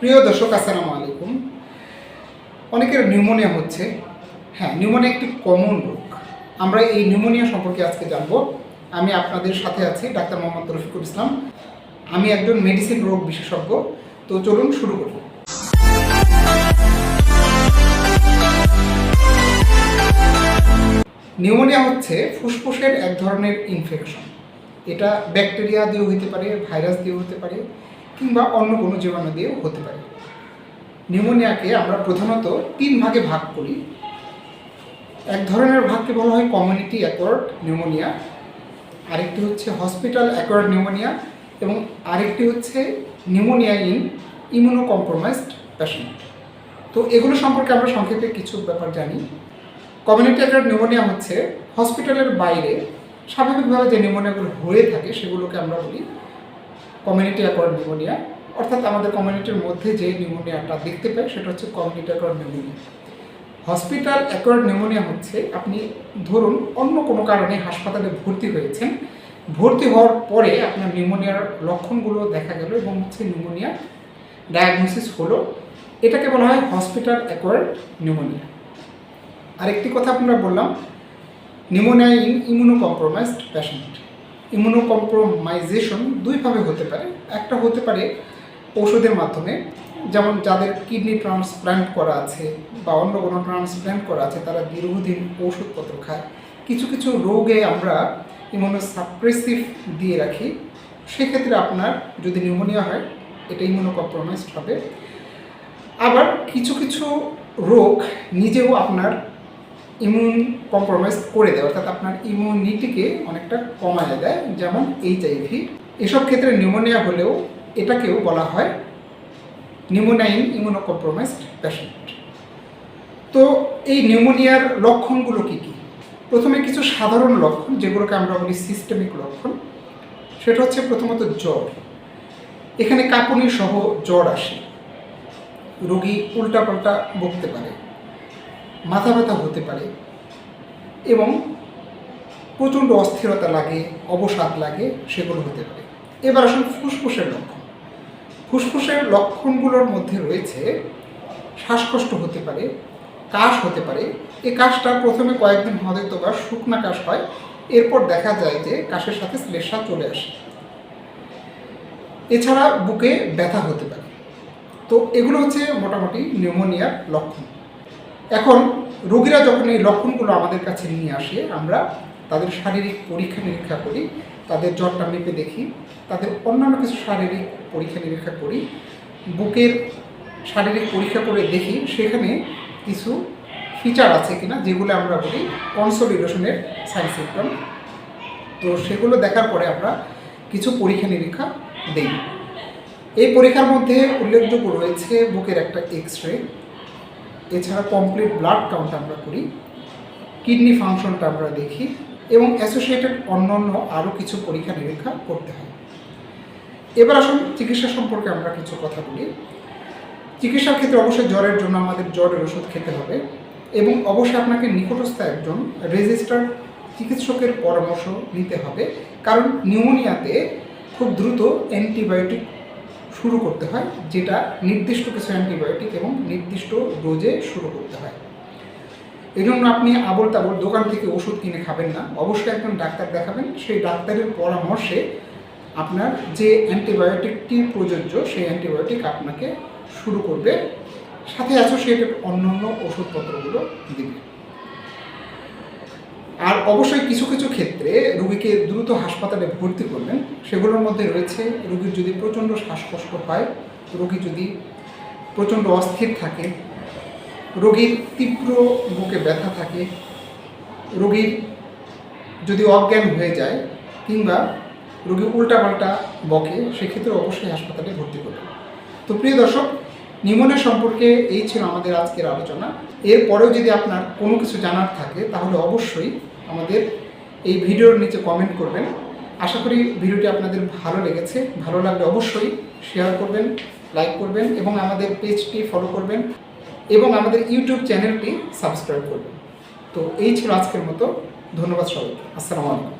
প্রিয় দর্শক, আসসালামু আলাইকুম। অনেকের নিউমোনিয়া হচ্ছে। হ্যাঁ নিউমোনিয়া একটি কমন রোগ। আমরা এই নিউমোনিয়া সম্পর্কে আজকে জানব। আমি আপনাদের সাথে আছি ডাক্তার মোহাম্মদ রফিকুল ইসলাম। আমি একজন মেডিসিন রোগ বিশেষজ্ঞ। তো চলুন শুরু করি। নিউমোনিয়া হচ্ছে ফুসফুসের এক ধরনের ইনফেকশন এটা ব্যাকটেরিয়া দিয়েও হতে পারে ভাইরাস দিয়েও হতে পারে। কিংবা অন্য কোনো জীবাণু দিয়েও হতে পারে। নিউমোনিয়াকে আমরা প্রধানত তিন ভাগে ভাগ করি। এক ধরনের ভাগকে বলা হয় কমিউনিটি অ্যাকোয়ার্ড নিউমোনিয়া আরেকটি হচ্ছে হসপিটাল অ্যাকোয়ার্ড নিউমোনিয়া এবং আরেকটি হচ্ছে pneumonia in immunocompromised patient তো এগুলো সম্পর্কে আমরা সংক্ষেপে কিছু ব্যাপার জানি। কমিউনিটি অ্যাকোয়ার্ড নিউমোনিয়া হচ্ছে হসপিটালের বাইরে স্বাভাবিকভাবে যে নিউমোনিয়াগুলো হয়ে থাকে সেগুলোকে আমরা বলি কমিউনিটি অ্যাকোয়ার্ড নিউমোনিয়া অর্থাৎ আমাদের কমিউনিটির মধ্যে যে নিউমোনিয়াটা দেখতে পাই, সেটা হচ্ছে community acquired pneumonia hospital acquired pneumonia হচ্ছে, আপনি ধরুন অন্য কোনো কারণে হাসপাতালে ভর্তি হয়েছেন, ভর্তি হওয়ার পরে আপনার নিউমোনিয়ার লক্ষণগুলো দেখা গেল এবং হচ্ছে নিউমোনিয়া ডায়াগনোসিস হলো। এটাকে বলা হয় হসপিটাল অ্যাকোয়ার্ড নিউমোনিয়া আরেকটি কথা আমরা বললাম pneumonia in immunocompromised patient immunocompromisation দুইভাবে হতে পারে। একটা হতে পারে ওষুধের মাধ্যমে, যেমন যাদের কিডনি ট্রান্সপ্ল্যান্ট করা আছে বা অন্য কোনো ট্রান্সপ্ল্যান্ট করা আছে, তারা দীর্ঘদিন ওষুধপত্র খায়। কিছু কিছু রোগে আমরা ইমিউনো সাপ্রেসিভ দিয়ে রাখি। সেক্ষেত্রে আপনার যদি নিউমোনিয়া হয়, এটা ইমিউনো কম্প্রোমাইজড হবে। আবার কিছু কিছু রোগ নিজেও আপনার ইমিউন কম্প্রোমাইজ করে দেয়, অর্থাৎ আপনার ইমিউনিটিকে অনেকটা কমায় দেয়, যেমন এইচআইভি এসব ক্ষেত্রে নিউমোনিয়া হলেও এটাকেও বলা হয় নিউমোনাইন ইমিউনো কম্প্রোমাইজড পেশেন্ট তো এই নিউমোনিয়ার লক্ষণগুলো কী কী? প্রথমে কিছু সাধারণ লক্ষণ, যেগুলোকে আমরা বলি সিস্টেমিক লক্ষণ। সেটা হচ্ছে প্রথমত জ্বর। এখানে কাঁপুনি সহ জ্বর আসে। রোগী উল্টাপাল্টা বকতে পারে। মাথা ব্যথা হতে পারে এবং প্রচণ্ড অস্থিরতা লাগে, অবসাদ লাগে, সেগুলো হতে পারে। এবার আসুন ফুসফুসের লক্ষণ। ফুসফুসের লক্ষণগুলোর মধ্যে রয়েছে শ্বাসকষ্ট হতে পারে, কাশ হতে পারে। এই কাশটা প্রথমে কয়েকদিন হয়তো বা শুকনা কাশ হয়, এরপর দেখা যায় যে কাশের সাথে শ্লেষা চলে আসে। এছাড়া বুকে ব্যথা হতে পারে। তো এগুলো হচ্ছে মোটামুটি নিউমোনিয়ার লক্ষণ। এখন রোগীরা যখন এই লক্ষণগুলো আমাদের কাছে নিয়ে আসে, আমরা তাদের শারীরিক পরীক্ষা নিরীক্ষা করি, তাদের জ্বরটা মেপে দেখি, তাদের অন্যান্য কিছু শারীরিক পরীক্ষা নিরীক্ষা করি, বুকের শারীরিক পরীক্ষা করে দেখি, সেখানে কিছু ফিচার আছে কিনা যেগুলো আমরা বলি কনসোলিডেশনের সাইন সিমটম তো সেগুলো দেখার পরে আমরা কিছু পরীক্ষা নিরীক্ষা দিই। এই পরীক্ষার মধ্যে উল্লেখযোগ্য রয়েছে বুকের একটা এক্স রে এছাড়া কমপ্লিট ব্লাড কাউন্ট আমরা করি কিডনি ফাংশনটা আমরা দেখি, এবং অ্যাসোসিয়েটেড অন্যান্য আরও কিছু পরীক্ষা নিরীক্ষা করতে হয়। এবার আসুন চিকিৎসা সম্পর্কে আমরা কিছু কথা বলি। চিকিৎসার ক্ষেত্রে অবশ্যই জ্বরের জন্য আমাদের জ্বরের ওষুধ খেতে হবে, এবং অবশ্যই আপনাকে নিকটস্থ একজন রেজিস্টার্ড চিকিৎসকের পরামর্শ নিতে হবে, কারণ নিউমোনিয়াতে খুব দ্রুত অ্যান্টিবায়োটিক শুরু করতে হয়, যেটা নির্দিষ্ট কিছু অ্যান্টিবায়োটিক এবং নির্দিষ্ট ডোজে শুরু করতে হয়। এই জন্য আপনি আবল তাবল দোকান থেকে ওষুধ কিনে খাবেন না। অবশ্যই একজন ডাক্তার দেখাবেন, সেই ডাক্তারের পরামর্শে আপনার যে অ্যান্টিবায়োটিকটি প্রযোজ্য, সেই অ্যান্টিবায়োটিক আপনাকে শুরু করবে। সাথে অ্যাসোসিয়েটেড অন্যান্য ওষুধপত্রগুলো দিবে। আর অবশ্যই কিছু কিছু ক্ষেত্রে রুগীকে দ্রুত হাসপাতালে ভর্তি করবেন। সেগুলোর মধ্যে রয়েছে, রুগীর যদি প্রচণ্ড শ্বাসকষ্ট হয়, রোগী যদি প্রচণ্ড অস্থির থাকে, রোগীর তীব্র বুকে ব্যথা থাকে, রোগীর যদি অজ্ঞান হয়ে যায় কিংবা রোগী উল্টাপাল্টা বকে, সেক্ষেত্রে অবশ্যই হাসপাতালে ভর্তি করবেন। তো প্রিয় দর্শক নিউমোনিয়া সম্পর্কে এই ছিল আমাদের আজকের আলোচনা। এরপরেও যদি আপনার কোনো কিছু জানার থাকে, তাহলে অবশ্যই আমাদের এই ভিডিওর নিচে কমেন্ট করবেন। আশা করি ভিডিওটি আপনাদের ভালো লেগেছে। ভালো লাগলে অবশ্যই শেয়ার করবেন লাইক করবেন এবং আমাদের পেজটি ফলো করবেন এবং আমাদের ইউটিউব চ্যানেলটি সাবস্ক্রাইব করবেন। তো এই ছিল আজকের মতো। ধন্যবাদ সবাইকে। আসসালামু আলাইকুম।